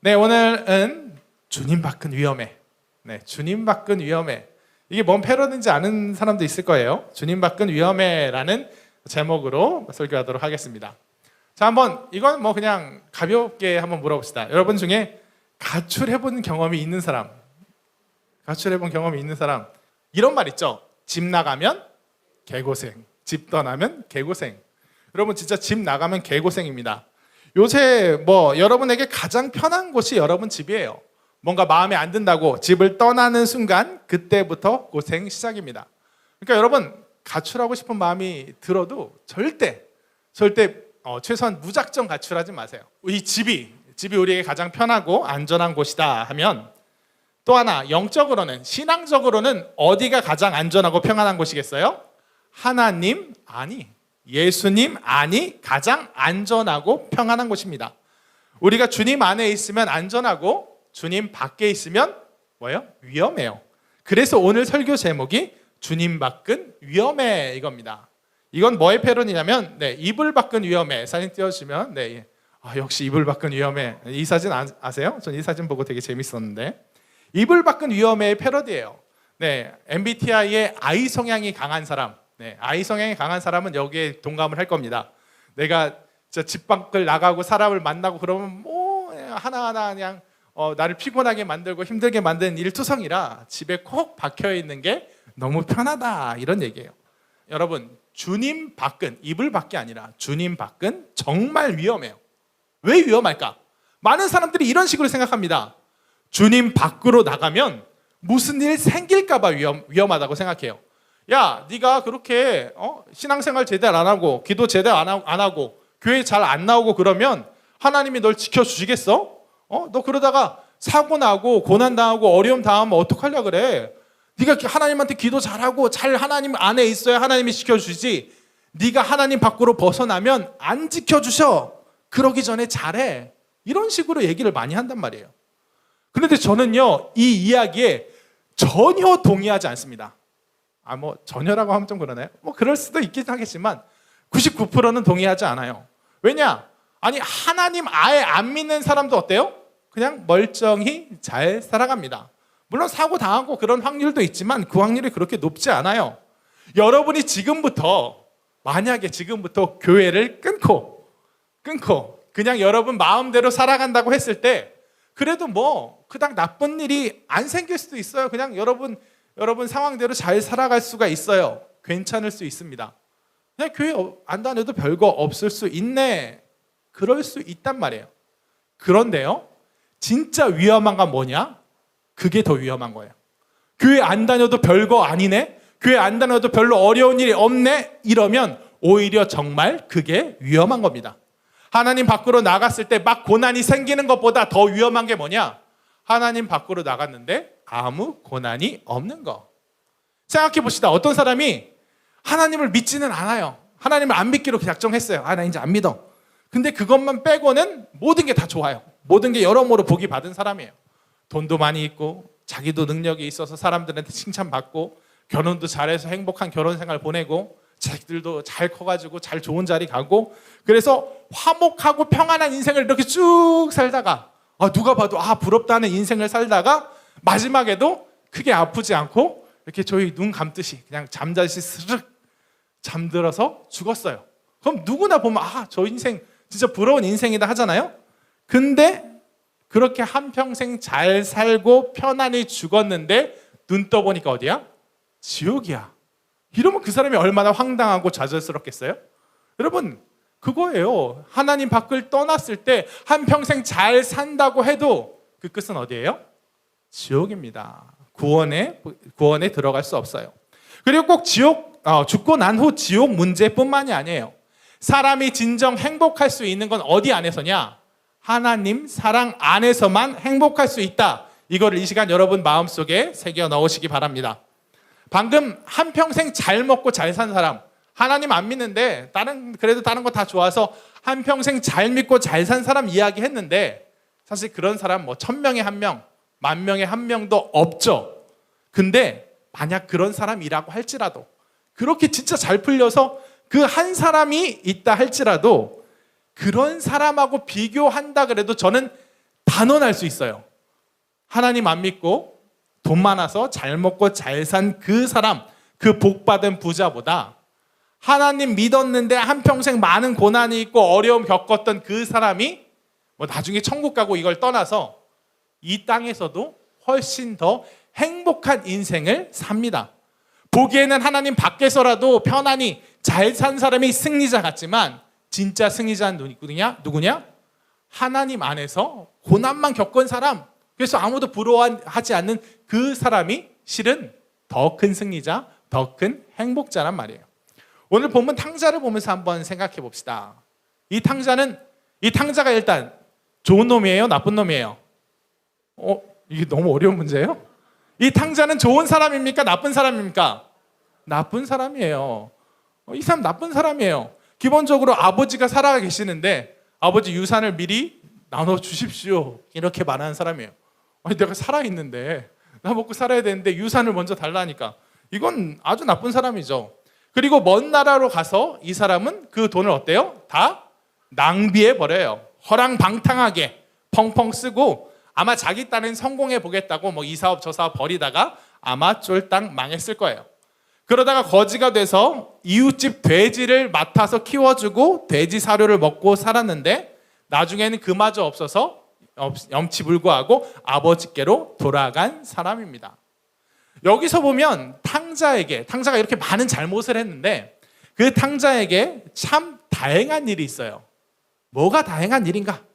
네, 오늘은 주님 밖은 위험해. 네, 주님 밖은 위험해. 이게 뭔 패러디인지 아는 사람도 있을 거예요. 주님 밖은 위험해라는 제목으로 설교하도록 하겠습니다. 자, 한번 이건 뭐 그냥 가볍게 한번 물어봅시다. 여러분 중에 가출해 본 경험이 있는 사람, 가출해 본 경험이 있는 사람, 이런 말 있죠. 집 나가면 개고생, 집 떠나면 개고생. 여러분 진짜 집 나가면 개고생입니다. 요새 뭐 여러분에게 가장 편한 곳이 여러분 집이에요. 뭔가 마음에 안 든다고 집을 떠나는 순간 그때부터 고생 시작입니다. 그러니까 여러분 가출하고 싶은 마음이 들어도 절대 절대 어, 최소한 무작정 가출하지 마세요. 이 집이 집이 우리에게 가장 편하고 안전한 곳이다 하면 또 하나 영적으로는 신앙적으로는 어디가 가장 안전하고 평안한 곳이겠어요? 하나님 아니 예수님 아니 가장 안전하고 평안한 곳입니다. 우리가 주님 안에 있으면 안전하고 주님 밖에 있으면 뭐예요? 위험해요. 그래서 오늘 설교 제목이 주님 밖은 위험해 이겁니다. 이건 뭐의 패론이냐면 네, 이불 밖은 위험해. 사진 띄워주시면 네, 예. 아, 역시 이불 밖은 위험해. 이 사진 아, 아세요? 전 이 사진 보고 되게 재밌었는데 이불 밖은 위험해의 패러디예요. 네, MBTI의 I 성향이 강한 사람, 네, I 성향이 강한 사람은 여기에 동감을 할 겁니다. 내가 집 밖을 나가고 사람을 만나고 그러면 뭐 하나하나 그냥 어, 나를 피곤하게 만들고 힘들게 만드는 일투성이라 집에 콕 박혀 있는 게 너무 편하다 이런 얘기예요. 여러분 주님 밖은 이불 밖이 아니라 주님 밖은 정말 위험해요. 왜 위험할까? 많은 사람들이 이런 식으로 생각합니다. 주님 밖으로 나가면 무슨 일 생길까봐 위험, 위험하다고 생각해요. 야, 네가 그렇게 어? 신앙생활 제대로 안 하고 기도 제대로 안 하고, 교회 잘 안 나오고 그러면 하나님이 널 지켜 주시겠어? 어? 너 그러다가 사고 나고 고난 당하고 어려움 당하면 어떡하려 그래? 네가 하나님한테 기도 잘하고 잘 하나님 안에 있어야 하나님이 지켜 주지. 네가 하나님 밖으로 벗어나면 안 지켜 주셔. 그러기 전에 잘해. 이런 식으로 얘기를 많이 한단 말이에요. 그런데 저는요 이 이야기에 전혀 동의하지 않습니다. 아 뭐 전혀라고 하면 좀 그러나요? 뭐 그럴 수도 있긴 하겠지만 99%는 동의하지 않아요. 왜냐? 아니 하나님 아예 안 믿는 사람도 어때요? 그냥 멀쩡히 잘 살아갑니다. 물론 사고 당하고 그런 확률도 있지만 그 확률이 그렇게 높지 않아요. 여러분이 지금부터 만약에 지금부터 교회를 끊고 끊고 그냥 여러분 마음대로 살아간다고 했을 때 그래도 뭐 그닥 나쁜 일이 안 생길 수도 있어요. 그냥 여러분 여러분 상황대로 잘 살아갈 수가 있어요. 괜찮을 수 있습니다. 그냥 교회 안 다녀도 별거 없을 수 있네. 그럴 수 있단 말이에요. 그런데요. 진짜 위험한 건 뭐냐? 그게 더 위험한 거예요. 교회 안 다녀도 별거 아니네. 교회 안 다녀도 별로 어려운 일이 없네. 이러면 오히려 정말 그게 위험한 겁니다. 하나님 밖으로 나갔을 때 막 고난이 생기는 것보다 더 위험한 게 뭐냐? 하나님 밖으로 나갔는데 아무 고난이 없는 거. 생각해 봅시다. 어떤 사람이 하나님을 믿지는 않아요. 하나님을 안 믿기로 작정했어요. 아, 나 이제 안 믿어. 근데 그것만 빼고는 모든 게 다 좋아요. 모든 게 여러모로 복이 받은 사람이에요. 돈도 많이 있고, 자기도 능력이 있어서 사람들한테 칭찬받고, 결혼도 잘해서 행복한 결혼 생활 보내고, 자식들도 잘 커가지고 잘 좋은 자리 가고, 그래서 화목하고 평안한 인생을 이렇게 쭉 살다가, 아, 누가 봐도 아, 부럽다는 인생을 살다가, 마지막에도 크게 아프지 않고, 이렇게 저희 눈 감듯이 그냥 잠자시 스르륵 잠들어서 죽었어요. 그럼 누구나 보면 아, 저 인생 진짜 부러운 인생이다 하잖아요. 근데 그렇게 한 평생 잘 살고 편안히 죽었는데 눈 떠보니까 어디야? 지옥이야. 이러면 그 사람이 얼마나 황당하고 좌절스럽겠어요? 여러분, 그거예요. 하나님 밖을 떠났을 때 한 평생 잘 산다고 해도 그 끝은 어디예요? 지옥입니다. 구원에 구원에 들어갈 수 없어요. 그리고 꼭 지옥 어, 죽고 난 후 지옥 문제뿐만이 아니에요. 사람이 진정 행복할 수 있는 건 어디 안에서냐? 하나님 사랑 안에서만 행복할 수 있다. 이거를 이 시간 여러분 마음속에 새겨 넣으시기 바랍니다. 방금 한 평생 잘 먹고 잘 산 사람, 하나님 안 믿는데 다른 그래도 다른 거 다 좋아서 한 평생 잘 믿고 잘 산 사람 이야기 했는데 사실 그런 사람 뭐 천 명에 한 명, 만 명에 한 명도 없죠. 근데 만약 그런 사람이라고 할지라도 그렇게 진짜 잘 풀려서 그 한 사람이 있다 할지라도 그런 사람하고 비교한다 그래도 저는 반원할 수 있어요. 하나님 안 믿고 돈 많아서 잘 먹고 잘 산 그 사람, 그 복 받은 부자보다 하나님 믿었는데 한평생 많은 고난이 있고 어려움 겪었던 그 사람이 뭐 나중에 천국 가고 이걸 떠나서 이 땅에서도 훨씬 더 행복한 인생을 삽니다. 보기에는 하나님 밖에서라도 편안히 잘 산 사람이 승리자 같지만 진짜 승리자는 누구냐? 누구냐? 하나님 안에서 고난만 겪은 사람. 그래서 아무도 부러워하지 않는 그 사람이 실은 더 큰 승리자, 더 큰 행복자란 말이에요. 오늘 본문 탕자를 보면서 한번 생각해 봅시다. 이 탕자는 이 탕자가 일단 좋은 놈이에요, 나쁜 놈이에요. 어, 이게 너무 어려운 문제예요? 이 탕자는 좋은 사람입니까? 나쁜 사람입니까? 나쁜 사람이에요. 어, 이 사람 나쁜 사람이에요. 기본적으로 아버지가 살아 계시는데 아버지 유산을 미리 나눠 주십시오. 이렇게 말하는 사람이에요. 아니 내가 살아 있는데 나 먹고 살아야 되는데 유산을 먼저 달라니까 이건 아주 나쁜 사람이죠. 그리고 먼 나라로 가서 이 사람은 그 돈을 어때요? 다 낭비해 버려요. 허랑방탕하게 펑펑 쓰고 아마 자기 딴엔 성공해 보겠다고 뭐 이 사업 저 사업 버리다가 아마 쫄딱 망했을 거예요. 그러다가 거지가 돼서 이웃집 돼지를 맡아서 키워주고 돼지 사료를 먹고 살았는데 나중에는 그마저 없어서 염치불구하고 아버지께로 돌아간 사람입니다. 여기서 보면 탕자에게 탕자가 이렇게 많은 잘못을 했는데 그 탕자에게 참 다행한 일이 있어요. 뭐가 다행한 일인가?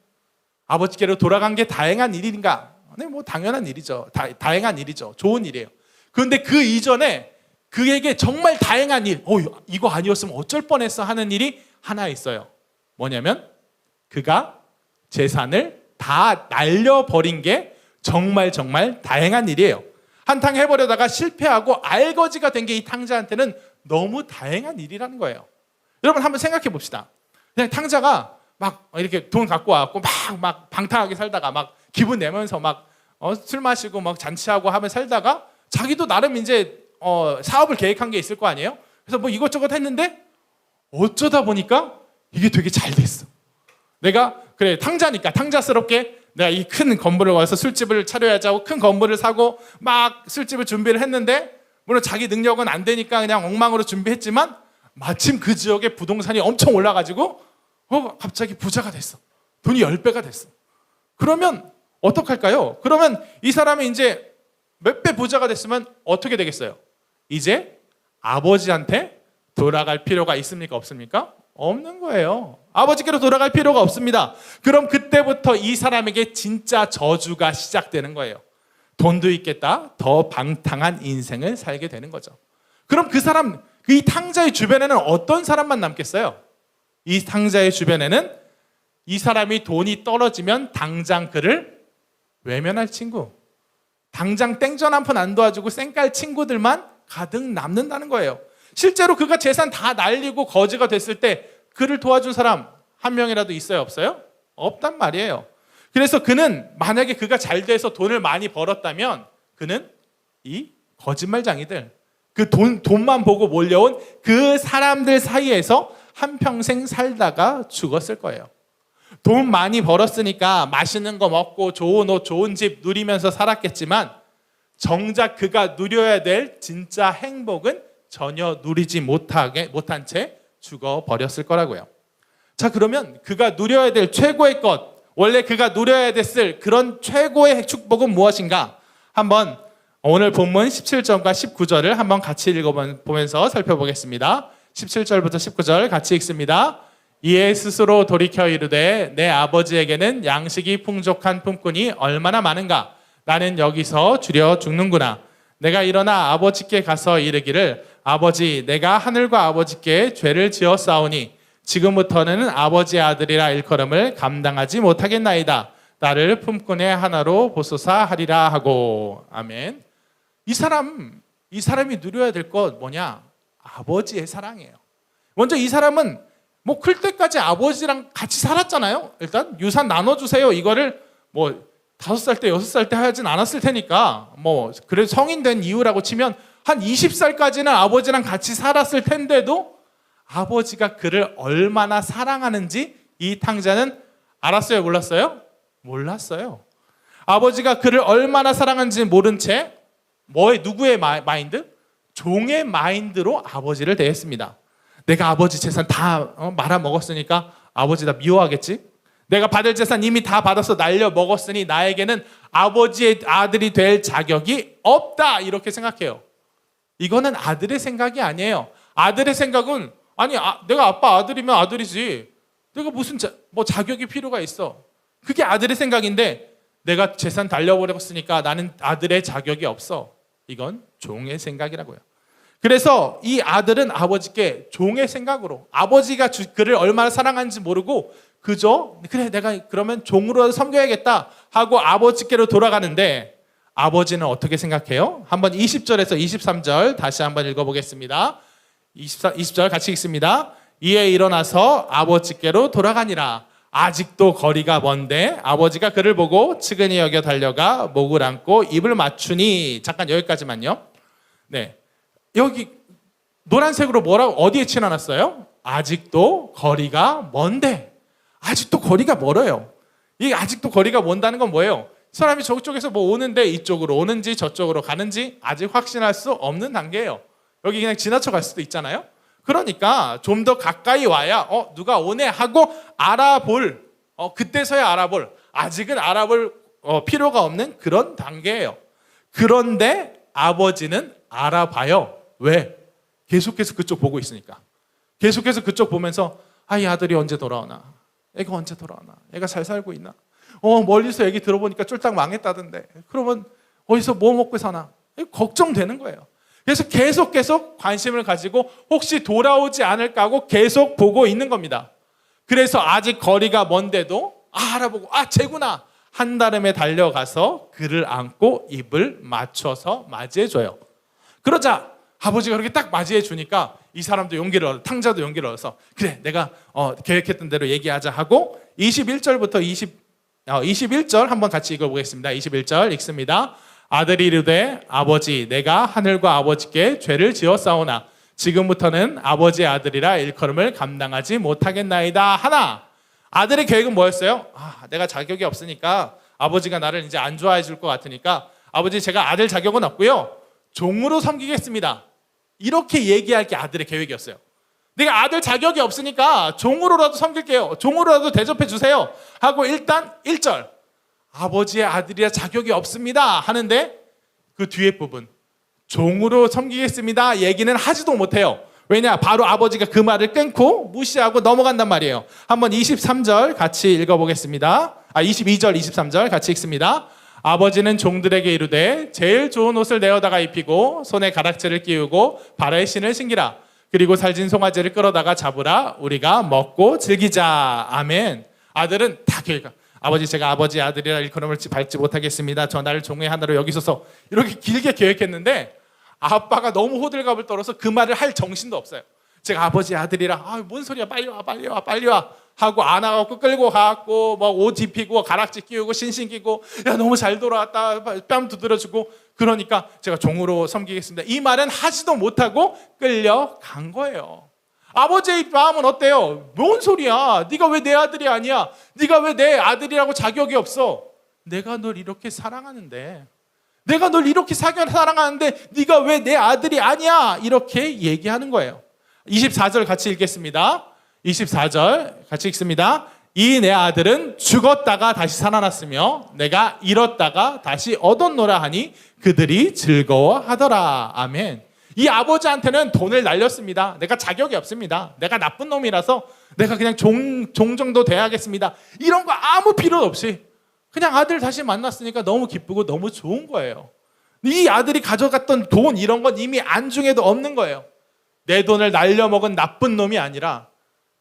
아버지께로 돌아간 게 다행한 일인가? 네, 뭐 당연한 일이죠. 다, 다행한 일이죠. 좋은 일이에요. 그런데 그 이전에 그에게 정말 다행한 일, 어, 이거 아니었으면 어쩔 뻔했어 하는 일이 하나 있어요. 뭐냐면 그가 재산을 다 날려버린 게 정말 정말 다행한 일이에요. 한탕 해버려다가 실패하고 알거지가 된 게 이 탕자한테는 너무 다행한 일이라는 거예요. 여러분 한번 생각해 봅시다. 그냥 탕자가 막 이렇게 돈 갖고 와갖고 막, 막 방탕하게 살다가 막 기분 내면서 막술 마시고 막 잔치하고 하면 살다가 자기도 나름 이제 어, 사업을 계획한 게 있을 거 아니에요? 그래서 뭐 이것저것 했는데 어쩌다 보니까 이게 되게 잘 됐어. 내가 그래 탕자니까 탕자스럽게 내가 이 큰 건물을 와서 술집을 차려야지 큰 건물을 사고 막 술집을 준비를 했는데 물론 자기 능력은 안 되니까 그냥 엉망으로 준비했지만 마침 그 지역에 부동산이 엄청 올라가지고 어 갑자기 부자가 됐어. 돈이 10배가 됐어. 그러면 어떡할까요? 그러면 이 사람이 이제 몇 배 부자가 됐으면 어떻게 되겠어요? 이제 아버지한테 돌아갈 필요가 있습니까? 없습니까? 없는 거예요. 아버지께로 돌아갈 필요가 없습니다. 그럼 그때부터 이 사람에게 진짜 저주가 시작되는 거예요. 돈도 있겠다. 더 방탕한 인생을 살게 되는 거죠. 그럼 그 사람, 이 탕자의 주변에는 어떤 사람만 남겠어요? 이 탕자의 주변에는 이 사람이 돈이 떨어지면 당장 그를 외면할 친구, 당장 땡전 한 푼 안 도와주고 쌩깔 친구들만 가득 남는다는 거예요. 실제로 그가 재산 다 날리고 거지가 됐을 때 그를 도와준 사람 한 명이라도 있어요, 없어요? 없단 말이에요. 그래서 그는 만약에 그가 잘 돼서 돈을 많이 벌었다면 그는 이 거짓말장이들 그 돈, 돈만 보고 몰려온 그 사람들 사이에서 한평생 살다가 죽었을 거예요. 돈 많이 벌었으니까 맛있는 거 먹고 좋은 옷, 좋은 집 누리면서 살았겠지만 정작 그가 누려야 될 진짜 행복은 전혀 누리지 못하게 못한 채 죽어 버렸을 거라고요. 자, 그러면 그가 누려야 될 최고의 것, 원래 그가 누려야 됐을 그런 최고의 축복은 무엇인가? 한번 오늘 본문 17절과 19절을 한번 같이 읽어보면서 살펴보겠습니다. 17절부터 19절 같이 읽습니다. 이에 스스로 돌이켜 이르되 내 아버지에게는 양식이 풍족한 품꾼이 얼마나 많은가? 나는 여기서 줄여 죽는구나. 내가 일어나 아버지께 가서 이르기를 아버지 내가 하늘과 아버지께 죄를 지었사오니 지금부터는 아버지의 아들이라 일컬음을 감당하지 못하겠나이다. 나를 품꾼의 하나로 보소사 하리라 하고 아멘. 이 사람 이 사람이 누려야 될 것 뭐냐? 아버지의 사랑이에요. 먼저 이 사람은 뭐 클 때까지 아버지랑 같이 살았잖아요. 일단 유산 나눠주세요. 이거를 뭐 다섯 살 때, 여섯 살 때 하진 않았을 테니까 뭐 그래 성인 된 이유라고 치면 한 20살까지는 아버지랑 같이 살았을 텐데도 아버지가 그를 얼마나 사랑하는지 이 탕자는 알았어요, 몰랐어요? 몰랐어요. 아버지가 그를 얼마나 사랑하는지 모른 채 뭐의 누구의 마, 마인드? 종의 마인드로 아버지를 대했습니다. 내가 아버지 재산 다 어, 말아 먹었으니까 아버지 다 미워하겠지? 내가 받을 재산 이미 다 받아서 날려 먹었으니 나에게는 아버지의 아들이 될 자격이 없다 이렇게 생각해요. 이거는 아들의 생각이 아니에요. 아들의 생각은 아니 아, 내가 아빠 아들이면 아들이지. 내가 무슨 자, 뭐 자격이 필요가 있어. 그게 아들의 생각인데 내가 재산 달려버렸으니까 나는 아들의 자격이 없어. 이건 종의 생각이라고요. 그래서 이 아들은 아버지께 종의 생각으로 아버지가 주- 그를 얼마나 사랑하는지 모르고 그저 그래 내가 그러면 종으로 섬겨야겠다 하고 아버지께로 돌아가는데 아버지는 어떻게 생각해요? 한번 20절에서 23절 다시 한번 읽어보겠습니다. 24, 20절 같이 읽습니다. 이에 일어나서 아버지께로 돌아가니라. 아직도 거리가 먼데 아버지가 그를 보고 측은히 여겨 달려가 목을 안고 입을 맞추니 잠깐 여기까지만요. 네. 여기 노란색으로 뭐라고 어디에 칠해놨어요? 아직도 거리가 먼데 아직도 거리가 멀어요. 이 아직도 거리가 먼다는 건 뭐예요? 사람이 저쪽에서 뭐 오는데 이쪽으로 오는지 저쪽으로 가는지 아직 확신할 수 없는 단계예요. 여기 그냥 지나쳐 갈 수도 있잖아요. 그러니까 좀 더 가까이 와야 어 누가 오네 하고 알아볼 어 그때서야 알아볼 아직은 알아볼 어, 필요가 없는 그런 단계예요. 그런데 아버지는 알아봐요. 왜? 계속해서 그쪽 보고 있으니까. 계속해서 그쪽 보면서 아 이 아들이 언제 돌아오나? 애가 언제 돌아오나? 애가 잘 살고 있나? 어 멀리서 얘기 들어보니까 쫄딱 망했다던데. 그러면 어디서 뭐 먹고 사나? 걱정되는 거예요. 그래서 계속 계속 관심을 가지고 혹시 돌아오지 않을까 하고 계속 보고 있는 겁니다. 그래서 아직 거리가 먼데도 아, 알아보고 아 쟤구나 한 달음에 달려가서 그를 안고 입을 맞춰서 맞이해줘요. 그러자 아버지가 그렇게 딱 맞이해 주니까 이 사람도 용기를 얻어 탕자도 용기를 얻어서 그래 내가 어, 계획했던 대로 얘기하자 하고 21절부터 20 어, 21절 한번 같이 읽어보겠습니다. 21절 읽습니다. 아들이 이르되 아버지 내가 하늘과 아버지께 죄를 지었사오나 지금부터는 아버지의 아들이라 일컬음을 감당하지 못하겠나이다 하나 아들의 계획은 뭐였어요? 아, 내가 자격이 없으니까 아버지가 나를 이제 안 좋아해 줄 것 같으니까 아버지 제가 아들 자격은 없고요. 종으로 섬기겠습니다. 이렇게 얘기할 게 아들의 계획이었어요. 내가 아들 자격이 없으니까 종으로라도 섬길게요. 종으로라도 대접해 주세요. 하고 일단 1절 아버지의 아들이라 자격이 없습니다. 하는데 그 뒤에 부분 종으로 섬기겠습니다. 얘기는 하지도 못해요. 왜냐? 바로 아버지가 그 말을 끊고 무시하고 넘어간단 말이에요. 한번 23절 같이 읽어보겠습니다. 아, 22절, 23절 같이 읽습니다. 아버지는 종들에게 이르되 제일 좋은 옷을 내어다가 입히고 손에 가락지를 끼우고 발에 신을 신기라. 그리고 살진 송아지를 끌어다가 잡으라. 우리가 먹고 즐기자. 아멘. 아들은 다 계획. 아버지 제가 아버지 아들이라 일컬음을 밟지 못하겠습니다. 저 나를 종의 하나로 여기소서. 이렇게 길게 계획했는데 아빠가 너무 호들갑을 떨어서 그 말을 할 정신도 없어요. 제가 아버지 아들이라 아, 뭔 소리야 빨리 와 빨리 와 빨리 와 하고 안아갖고 끌고 가갖고 뭐옷 입히고 가락지 끼우고 신신 끼고 야 너무 잘 돌아왔다 뺨 두드려주고 그러니까 제가 종으로 섬기겠습니다. 이 말은 하지도 못하고 끌려간 거예요. 아버지의 마음은 어때요? 뭔 소리야? 네가 왜 내 아들이 아니야? 네가 왜 내 아들이라고 자격이 없어? 내가 널 이렇게 사랑하는데 내가 널 이렇게 사랑하는데 네가 왜 내 아들이 아니야? 이렇게 얘기하는 거예요. 24절 같이 읽겠습니다. 24절 같이 읽습니다. 이 내 아들은 죽었다가 다시 살아났으며 내가 잃었다가 다시 얻었노라 하니 그들이 즐거워하더라. 아멘. 이 아버지한테는 돈을 날렸습니다. 내가 자격이 없습니다. 내가 나쁜 놈이라서 내가 그냥 종, 종 정도 돼야겠습니다. 이런 거 아무 필요 없이 그냥 아들 다시 만났으니까 너무 기쁘고 너무 좋은 거예요. 이 아들이 가져갔던 돈 이런 건 이미 안중에도 없는 거예요. 내 돈을 날려먹은 나쁜 놈이 아니라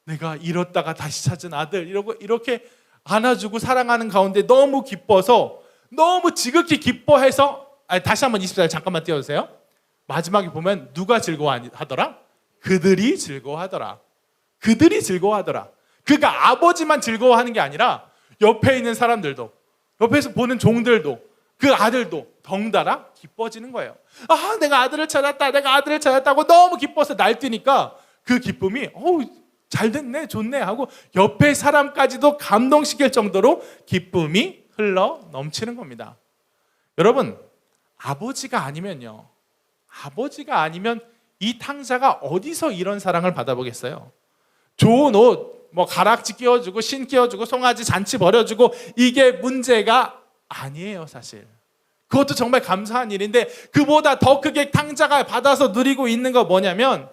내가 잃었다가 다시 찾은 아들 이러고 이렇게 안아주고 사랑하는 가운데 너무 기뻐서 너무 지극히 기뻐해서 아니, 다시 한번 20절 잠깐만 띄워주세요. 마지막에 보면 누가 즐거워하더라? 그들이 즐거워하더라. 그들이 즐거워하더라. 그가 아버지만 즐거워하는 게 아니라 옆에 있는 사람들도 옆에서 보는 종들도 그 아들도 덩달아 기뻐지는 거예요. 아, 내가 아들을 찾았다. 내가 아들을 찾았다고 너무 기뻐서 날뛰니까 그 기쁨이 어우 잘 됐네, 좋네 하고 옆에 사람까지도 감동시킬 정도로 기쁨이 흘러 넘치는 겁니다. 여러분, 아버지가 아니면요. 아버지가 아니면 이 탕자가 어디서 이런 사랑을 받아보겠어요? 좋은 옷, 뭐 가락지 끼워주고 신 끼워주고 송아지 잔치 벌여주고 이게 문제가 아니에요, 사실. 그것도 정말 감사한 일인데 그보다 더 크게 탕자가 받아서 누리고 있는 거 뭐냐면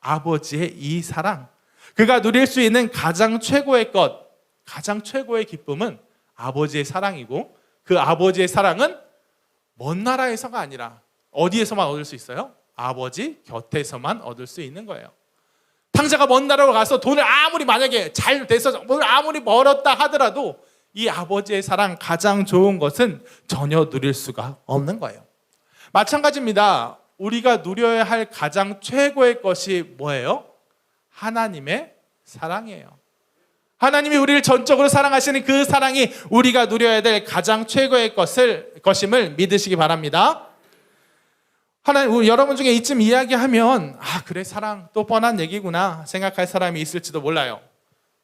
아버지의 이 사랑. 그가 누릴 수 있는 가장 최고의 것, 가장 최고의 기쁨은 아버지의 사랑이고 그 아버지의 사랑은 먼 나라에서가 아니라 어디에서만 얻을 수 있어요? 아버지 곁에서만 얻을 수 있는 거예요. 탕자가 먼 나라로 가서 돈을 아무리 만약에 잘 돼서 돈을 아무리 벌었다 하더라도 이 아버지의 사랑 가장 좋은 것은 전혀 누릴 수가 없는 거예요. 마찬가지입니다. 우리가 누려야 할 가장 최고의 것이 뭐예요? 하나님의 사랑이에요. 하나님이 우리를 전적으로 사랑하시는 그 사랑이 우리가 누려야 될 가장 최고의 것을 것임을 믿으시기 바랍니다. 하나님 여러분 중에 이쯤 이야기하면 아 그래 사랑 또 뻔한 얘기구나 생각할 사람이 있을지도 몰라요.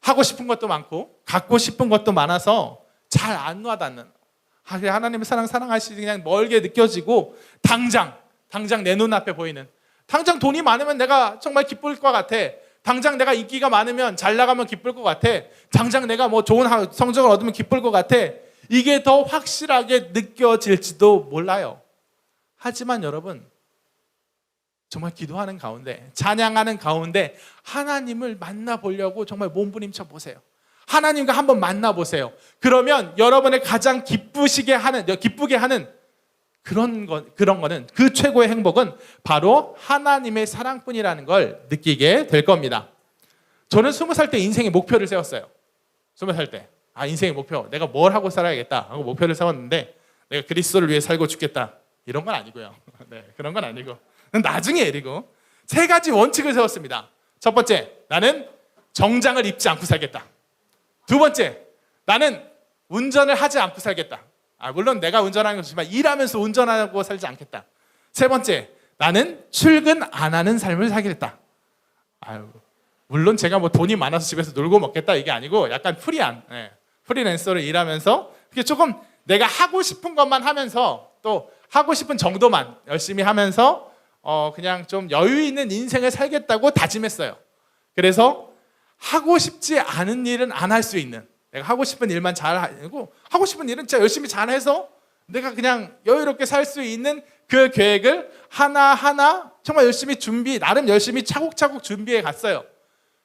하고 싶은 것도 많고 갖고 싶은 것도 많아서 잘 안 와닿는 아, 그래 하나님의 사랑 사랑하시지 그냥 멀게 느껴지고 당장 당장 내 눈앞에 보이는 당장 돈이 많으면 내가 정말 기쁠 것 같아. 당장 내가 인기가 많으면 잘 나가면 기쁠 것 같아. 당장 내가 뭐 좋은 하- 성적을 얻으면 기쁠 것 같아. 이게 더 확실하게 느껴질지도 몰라요. 하지만 여러분 정말 기도하는 가운데 찬양하는 가운데 하나님을 만나 보려고 정말 몸부림쳐 보세요. 하나님과 한번 만나 보세요. 그러면 여러분의 가장 기쁘시게 하는 기쁘게 하는 그런 거 그런 거는 그 최고의 행복은 바로 하나님의 사랑뿐이라는 걸 느끼게 될 겁니다. 저는 스무 살 때 인생의 목표를 세웠어요. 스무 살 때. 아, 인생의 목표. 내가 뭘 하고 살아야겠다 하고 목표를 세웠는데 내가 그리스도를 위해 살고 죽겠다. 이런 건 아니고요. 네, 그런 건 아니고. 그건 나중에 일이고 세 가지 원칙을 세웠습니다. 첫 번째, 나는 정장을 입지 않고 살겠다. 두 번째, 나는 운전을 하지 않고 살겠다. 아, 물론 내가 운전하는 것이지만 일하면서 운전하고 살지 않겠다. 세 번째, 나는 출근 안 하는 삶을 살겠다. 아유, 물론 제가 뭐 돈이 많아서 집에서 놀고 먹겠다 이게 아니고 약간 프리한 예, 프리랜서로 일하면서 그게 조금 내가 하고 싶은 것만 하면서 또 하고 싶은 정도만 열심히 하면서 어 그냥 좀 여유 있는 인생을 살겠다고 다짐했어요. 그래서 하고 싶지 않은 일은 안 할 수 있는 내가 하고 싶은 일만 잘 하고 하고 싶은 일은 진짜 열심히 잘 해서 내가 그냥 여유롭게 살 수 있는 그 계획을 하나 하나 정말 열심히 준비 나름 열심히 차곡차곡 준비해 갔어요.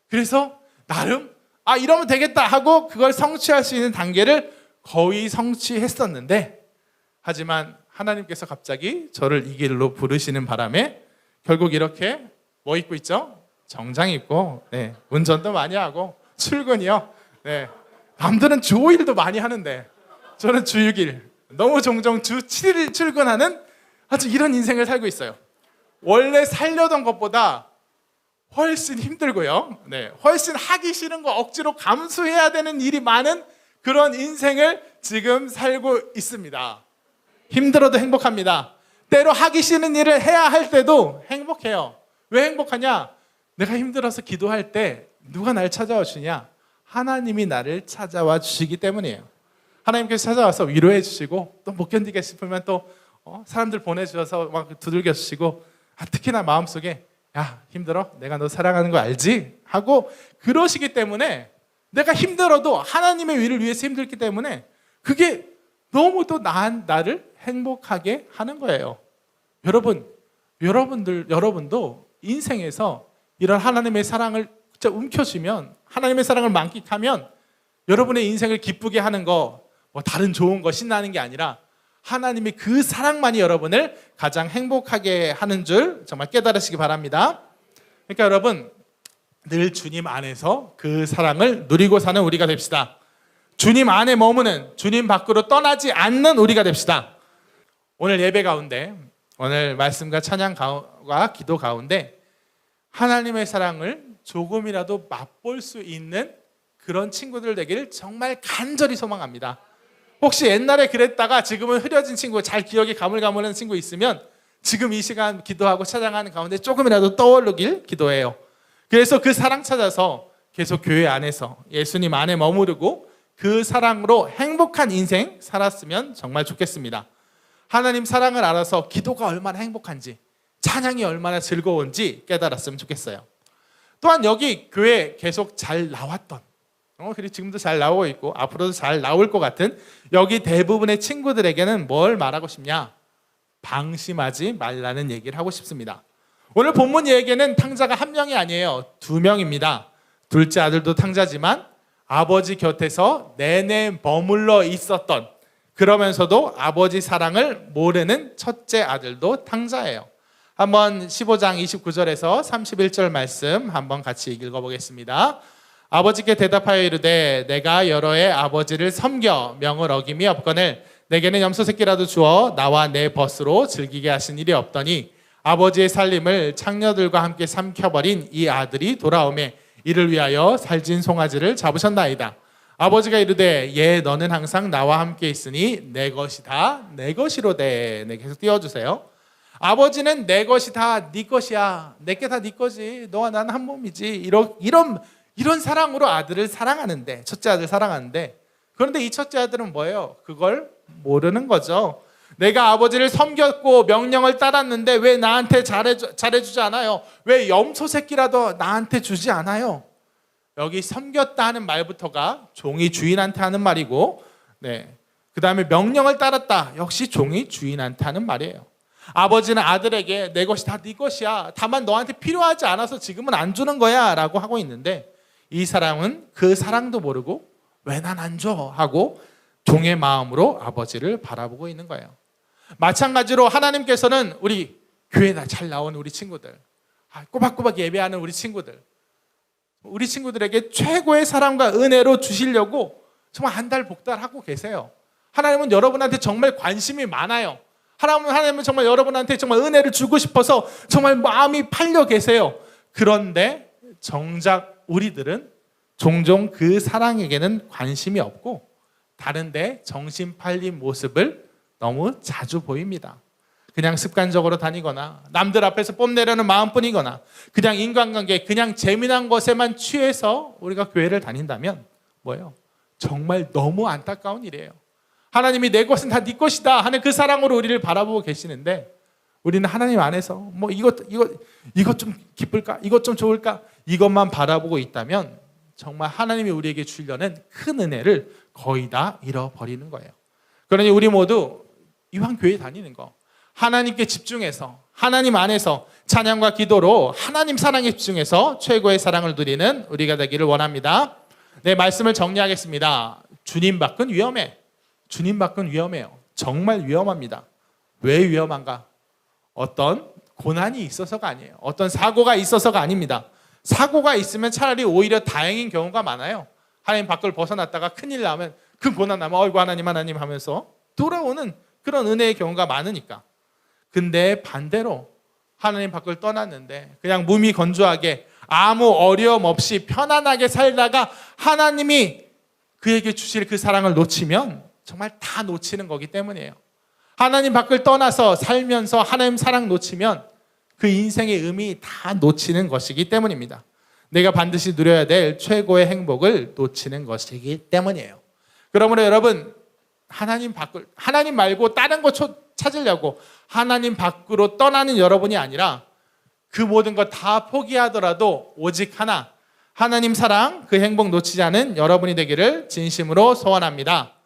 그래서 나름 아 이러면 되겠다 하고 그걸 성취할 수 있는 단계를 거의 성취했었는데 하지만 하나님께서 갑자기 저를 이 길로 부르시는 바람에 결국 이렇게 뭐 입고 있죠? 정장 입고 네, 운전도 많이 하고 출근이요. 네. 남들은 주 5일도 많이 하는데 저는 주 6일 너무 종종 주 7일 출근하는 아주 이런 인생을 살고 있어요. 원래 살려던 것보다 훨씬 힘들고요. 네, 훨씬 하기 싫은 거 억지로 감수해야 되는 일이 많은 그런 인생을 지금 살고 있습니다. 힘들어도 행복합니다. 때로 하기 싫은 일을 해야 할 때도 행복해요. 왜 행복하냐? 내가 힘들어서 기도할 때 누가 날 찾아와 주냐? 하나님이 나를 찾아와 주시기 때문이에요. 하나님께서 찾아와서 위로해 주시고 또 못 견디게 싶으면 또 어, 사람들 보내주셔서 막 두들겨 주시고 아, 특히나 마음속에 야 힘들어 내가 너 사랑하는 거 알지 하고 그러시기 때문에 내가 힘들어도 하나님의 위를 위해서 힘들기 때문에 그게 너무 또 나, 나를 행복하게 하는 거예요. 여러분 여러분들 여러분도 인생에서 이런 하나님의 사랑을 진짜 움켜쥐면 하나님의 사랑을 만끽하면 여러분의 인생을 기쁘게 하는 거, 뭐 다른 좋은 거 신나는 게 아니라 하나님의 그 사랑만이 여러분을 가장 행복하게 하는 줄 정말 깨달으시기 바랍니다. 그러니까 여러분 늘 주님 안에서 그 사랑을 누리고 사는 우리가 됩시다. 주님 안에 머무는 주님 밖으로 떠나지 않는 우리가 됩시다. 오늘 예배 가운데 오늘 말씀과 찬양과 기도 가운데 하나님의 사랑을 조금이라도 맛볼 수 있는 그런 친구들 되기를 정말 간절히 소망합니다. 혹시 옛날에 그랬다가 지금은 흐려진 친구, 잘 기억이 가물가물한 친구 있으면 지금 이 시간 기도하고 찬양하는 가운데 조금이라도 떠오르길 기도해요. 그래서 그 사랑 찾아서 계속 교회 안에서 예수님 안에 머무르고 그 사랑으로 행복한 인생 살았으면 정말 좋겠습니다. 하나님 사랑을 알아서 기도가 얼마나 행복한지, 찬양이 얼마나 즐거운지 깨달았으면 좋겠어요. 또한 여기 교회 계속 잘 나왔던, 어, 그리고 지금도 잘 나오고 있고 앞으로도 잘 나올 것 같은 여기 대부분의 친구들에게는 뭘 말하고 싶냐? 방심하지 말라는 얘기를 하고 싶습니다. 오늘 본문 얘기는 탕자가 한 명이 아니에요. 두 명입니다. 둘째 아들도 탕자지만 아버지 곁에서 내내 머물러 있었던 그러면서도 아버지 사랑을 모르는 첫째 아들도 탕자예요. 한번 15장 29절에서 31절 말씀 한번 같이 읽어보겠습니다. 아버지께 대답하여 이르되 내가 여러 해 아버지를 섬겨 명을 어김이 없거늘 내게는 염소 새끼라도 주어 나와 내 벗으로 즐기게 하신 일이 없더니 아버지의 살림을 창녀들과 함께 삼켜버린 이 아들이 돌아오매 이를 위하여 살진 송아지를 잡으셨나이다. 아버지가 이르되 예 너는 항상 나와 함께 있으니 내 것이 다 내 것이로되 네 계속 띄워주세요. 아버지는 내 것이 다 네 것이야 내게 다 네 거지 너와 나는 한 몸이지 이런 이런 이런 사랑으로 아들을 사랑하는데 첫째 아들 사랑하는데 그런데 이 첫째 아들은 뭐예요? 그걸 모르는 거죠. 내가 아버지를 섬겼고 명령을 따랐는데 왜 나한테 잘해주, 잘해주지 않아요? 왜 염소 새끼라도 나한테 주지 않아요? 여기 섬겼다 하는 말부터가 종이 주인한테 하는 말이고, 네. 그 다음에 명령을 따랐다. 역시 종이 주인한테 하는 말이에요. 아버지는 아들에게 내 것이 다 네 것이야. 다만 너한테 필요하지 않아서 지금은 안 주는 거야. 라고 하고 있는데, 이 사람은 그 사랑도 모르고 왜 난 안 줘? 하고 종의 마음으로 아버지를 바라보고 있는 거예요. 마찬가지로 하나님께서는 우리 교회 잘 나오는 우리 친구들, 아, 꼬박꼬박 예배하는 우리 친구들, 우리 친구들에게 최고의 사랑과 은혜로 주시려고 정말 한 달 복달하고 계세요. 하나님은 여러분한테 정말 관심이 많아요. 하나님은 하나님은 정말 여러분한테 정말 은혜를 주고 싶어서 정말 마음이 팔려 계세요. 그런데 정작 우리들은 종종 그 사랑에게는 관심이 없고 다른데 정신 팔린 모습을 너무 자주 보입니다. 그냥 습관적으로 다니거나 남들 앞에서 뽐내려는 마음뿐이거나 그냥 인간관계 그냥 재미난 것에만 취해서 우리가 교회를 다닌다면 뭐예요? 정말 너무 안타까운 일이에요. 하나님이 내 것은 다 네 것이다 하는 그 사랑으로 우리를 바라보고 계시는데 우리는 하나님 안에서 뭐 이것 이것 이것 좀 기쁠까? 이것 좀 좋을까? 이것만 바라보고 있다면 정말 하나님이 우리에게 주려는 큰 은혜를 거의 다 잃어버리는 거예요. 그러니 우리 모두 이왕 교회 다니는 거 하나님께 집중해서 하나님 안에서 찬양과 기도로 하나님 사랑에 집중해서 최고의 사랑을 누리는 우리가 되기를 원합니다. 네, 말씀을 정리하겠습니다. 주님 밖은 위험해. 주님 밖은 위험해요. 정말 위험합니다. 왜 위험한가? 어떤 고난이 있어서가 아니에요. 어떤 사고가 있어서가 아닙니다. 사고가 있으면 차라리 오히려 다행인 경우가 많아요. 하나님 밖을 벗어났다가 큰일 나면 큰 고난 나면 어이구 하나님 하나님 하면서 돌아오는 그런 은혜의 경우가 많으니까. 근데 반대로 하나님 밖을 떠났는데 그냥 몸이 건조하게 아무 어려움 없이 편안하게 살다가 하나님이 그에게 주실 그 사랑을 놓치면 정말 다 놓치는 거기 때문이에요. 하나님 밖을 떠나서 살면서 하나님 사랑 놓치면 그 인생의 의미 다 놓치는 것이기 때문입니다. 내가 반드시 누려야 될 최고의 행복을 놓치는 것이기 때문이에요. 그러므로 여러분 하나님 밖을 하나님 말고 다른 거 찾으려고 하나님 밖으로 떠나는 여러분이 아니라 그 모든 것 다 포기하더라도 오직 하나 하나님 사랑 그 행복 놓치지 않은 여러분이 되기를 진심으로 소원합니다.